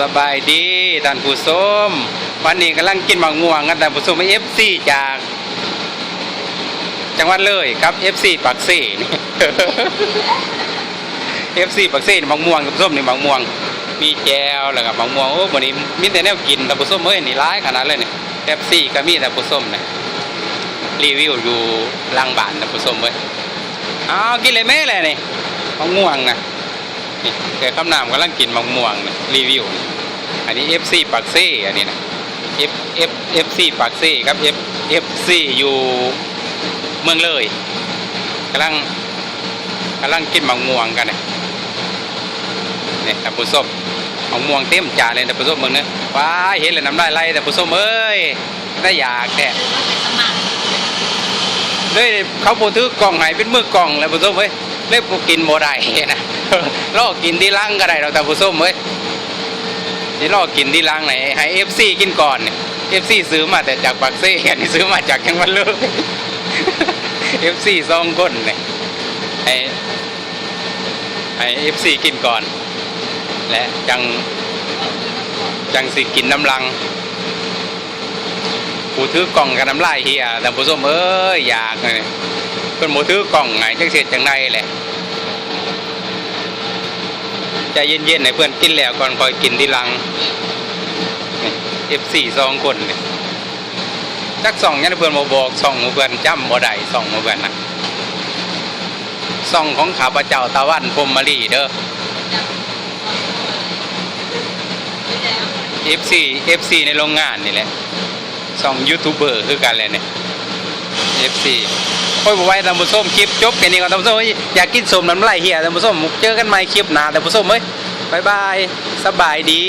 สบายดีท่านผู้ชมวันนี้กำลังกินมะม่วงกันท่านผู้ชมเอฟซีจาก จังหวัดเลยครับเอฟซีปักซี่เอฟซีปักซี่มะม่วงท่านผู้ชมนี่มะม่วง มีแจวแล้วก็มะม่วงโอ้วันนี้มีแต่แนวกินท่านผู้ชมเอ้ยนี่ร้ายขนาดเลยนี่เอฟซีก็มีท่านผู้ชมนี่รีวิวอยู่ลังบ้านท่านผู้ชมเอ้ยเอาวกินเลยแม่เลยนี่มะม่วงนะนี่แกคำนามกำลังกินมะม่วงรีวิว อันนี้ FC ปักเซ่อันนี้นะ F F FC ปักเซ่ครับ F FC อยู่เมืองเลยกำลังกำลังกินมะม่วงกันเนี่ยนี่ท่านผู้ชมมะม่วงเต็มจานเลยท่านผู้ชมเมืองเนี้ยว้าเห็นเลยน้ำลายไหลท่านผู้มเอ้ยได้อยากแท้เลยเขาพูดถือกล่องหายเป็นมือกล่องแล้วผู้มเอ้ยเลยกูกินโมได้นะลอกกินที่ลังก็ได้เราแต่ผู้ส้มเว้ย นี่ลอกกินที่ลังไหนให้เอฟซีกินก่อนเอฟซีซื้อมาแต่จากปากเซ่อันนี้ซื้อมาจากจังวัดเลยเอฟซีสองคนเนี่ยให้ให้เอฟซีกินก่อน และจังจังสิกินน้ำลังผู้ถือกล่องกับน้ำลายเฮียแต่ผู้ส้มเอ้ยอยากเลยเพิ่นโมถือกล่องไงจังเสร็จจังไดแหละ ใจเย็นๆให้เพื่อนกินแล้วก่อนคอยกินทีหลังเอฟซีสองคนเนี่ยจักสองยันเพื่อนมาบอกสองเพื่อนจำบ่ได้สองเพื่อนนะสองของข้าพเจ้าตะวันพรมมารีเด้อเอฟซีเอฟซีในโรงงานนี่แหละสองยูทูบเบอร์คือกันเลยเนี่ย เอฟซีโอ้ยบอกไว้ตำบุส้มคลิปจบแค่นี้ก่อนตำบุส้มอยากกินสมน้ำไหลเหียตำบุส้มเจอกันใหม่คลิปหน้าตำบุส้มเอ้ยบายบายสบายดี